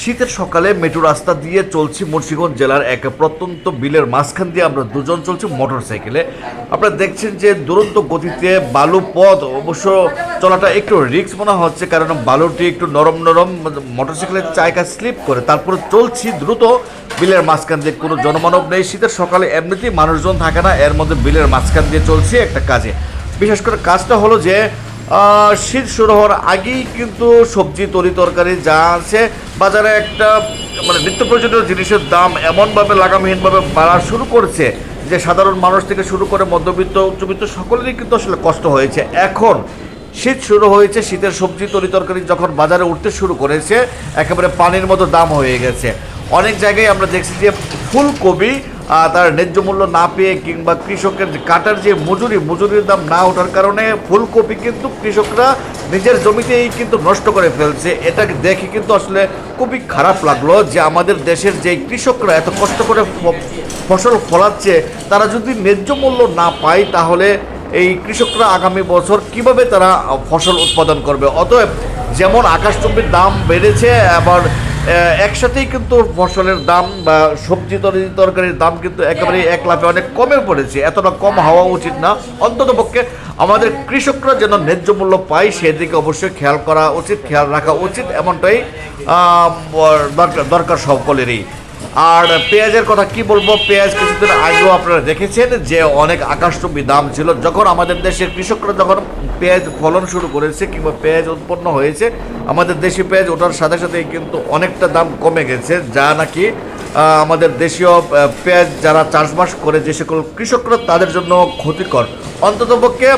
শীতের সকালে মেট্রো রাস্তা দিয়ে চলছি মুন্সিগঞ্জ জেলার এক প্রত্যন্ত বিলের মাঝখান দিয়ে। আমরা দুজন চলছি মোটর সাইকেলে আপনারা দেখছেন যে দুরন্ত গতিতে বালু পথ। অবশ্য চলাটা একটু রিস্ক মনে হচ্ছে, কারণ বালুটি একটু নরম নরম মোটর সাইকেলের চায়কা স্লিপ করে তারপরে চলছি দ্রুত বিলের মাঝখান দিয়ে। কোনো জনমানব নেই। শীতের সকালে এমনিতেই মানুষজন থাকে না। এর মধ্যে বিলের মাঝখান দিয়ে চলছে একটা কাজে। বিশেষ করে কাজটা হলো যে শীত শুরু হওয়ার আগেই কিন্তু সবজি, তরি তরকারি যা আছে, বাজারে একটা মানে নিত্য প্রয়োজনীয় জিনিসের দাম এমনভাবে লাগামহীনভাবে বাড়া শুরু করেছে যে সাধারণ মানুষ থেকে শুরু করে মধ্যবিত্ত, উচ্চবিত্ত সকলেরই কিন্তু আসলে কষ্ট হয়েছে। এখন শীত শুরু হয়েছে, শীতের সবজি, তরি তরকারি যখন বাজারে উঠতে শুরু করেছে, একেবারে পানির মতো দাম হয়ে গেছে। অনেক জায়গায় আমরা দেখছি যে ফুলকপি তার ন্যায্য মূল্য না পেয়ে কিংবা কৃষকের কাটার যে মজুরি, মজুরির দাম না ওঠার কারণে ফুলকপি কিন্তু কৃষকরা নিজের জমিতেই কিন্তু নষ্ট করে ফেলছে। এটা দেখে কিন্তু আসলে খুবই খারাপ লাগল যে আমাদের দেশের যে কৃষকরা এত কষ্ট করে ফসল ফলাচ্ছে, তারা যদি ন্যায্য মূল্য না পায় তাহলে এই কৃষকরা আগামী বছর কীভাবে তারা ফসল উৎপাদন করবে? অতএব যেমন আকাশচুম্বীর দাম বেড়েছে, আবার একসাথেই কিন্তু ফসলের দাম বা সবজি তরি- তরকারির দাম কিন্তু একেবারে এক লাফে অনেক কমে পড়েছে। এতটা কম হওয়া উচিত না। অন্তত পক্ষে আমাদের কৃষকরা যেন ন্যায্য মূল্য পায়, সেদিকে অবশ্যই খেয়াল করা উচিত, খেয়াল রাখা উচিত। এমনটাই দরকার- দরকার সকলেরই। আর পেঁয়াজের কথা কি বলব? পেঁয়াজ কিছুদিন আগেও আপনারা দেখেছেন যে অনেক আকাশচুম্বী দাম ছিল। যখন আমাদের দেশের কৃষকরা যখন পেঁয়াজ ফলন শুরু করেছে কিংবা পেঁয়াজ উৎপন্ন হয়েছে, আমাদের দেশি পেঁয়াজ ওঠার সাথে সাথে কিন্তু অনেকটা দাম কমে গেছে, যা নাকি আমাদের দেশীয় পেঁয়াজ যারা চাষবাস করে যে সকল কৃষকরা তাদের জন্য ক্ষতিকর। অন্ততপক্ষে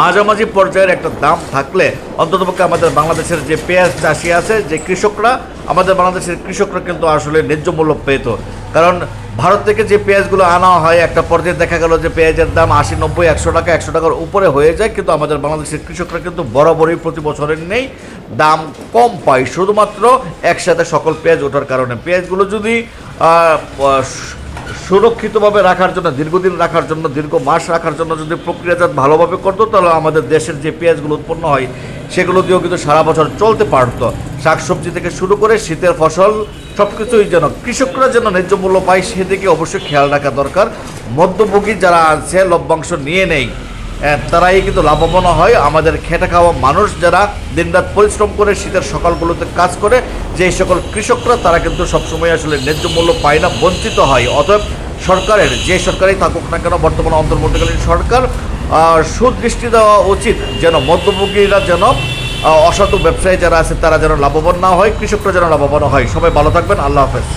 মাঝামাঝি পর্যায়ের একটা দাম থাকলে অন্ততপক্ষে আমাদের বাংলাদেশের যে পেঁয়াজ চাষি আছে, যে কৃষকরা, আমাদের বাংলাদেশের কৃষকরা কিন্তু আসলে ন্যায্য মূল্য পেত। কারণ ভারত থেকে যে পেঁয়াজগুলো আনা হয়, একটা পর্যায়ে দেখা গেল যে পেঁয়াজের দাম আশি, নব্বই, একশো টাকা, একশো টাকার উপরে হয়ে যায়, কিন্তু আমাদের বাংলাদেশের কৃষকরা কিন্তু বরাবরই প্রতি বছরের নেই, দাম কম পায়। শুধুমাত্র একসাথে সকল পেঁয়াজ ওঠার কারণে। পেঁয়াজগুলো যদি সুরক্ষিতভাবে রাখার জন্য, দীর্ঘদিন রাখার জন্য, দীর্ঘ মাস রাখার জন্য যদি প্রক্রিয়াজাত ভালোভাবে করতো, তাহলে আমাদের দেশের যে পেঁয়াজগুলো উৎপন্ন হয়, সেগুলো দিয়েও কিন্তু সারা বছর চলতে পারতো। শাকসবজি থেকে শুরু করে শীতের ফসল সব কিছুই যেন, কৃষকরা যেন ন্যায্য মূল্য পায়, সেদিকে অবশ্যই খেয়াল রাখা দরকার। মধ্যভোগী যারা আছে, লভ্যাংশ নিয়ে নেই তারাই কিন্তু লাভবান হয়। আমাদের খেটে খাওয়া মানুষ যারা দিনরাত পরিশ্রম করে শীতের সকালগুলোতে কাজ করে যে সকল কৃষকরা, তারা কিন্তু সবসময় আসলে ন্যায্য মূল্য পায় না, বঞ্চিত হয়। অতএব সরকারের, যে সরকারই থাকুক না কেন, বর্তমানে অন্তর্বর্তীকালীন সরকার সুদৃষ্টি দেওয়া উচিত যেন মধ্যভোগীরা যেন অসাধু ব্যবসায়ী যারা আছে, তারা যেন লাভবান না হয়, কৃষকরা যেন লাভবান হয়। সবাই ভালো থাকবেন। আল্লাহ হাফেজ।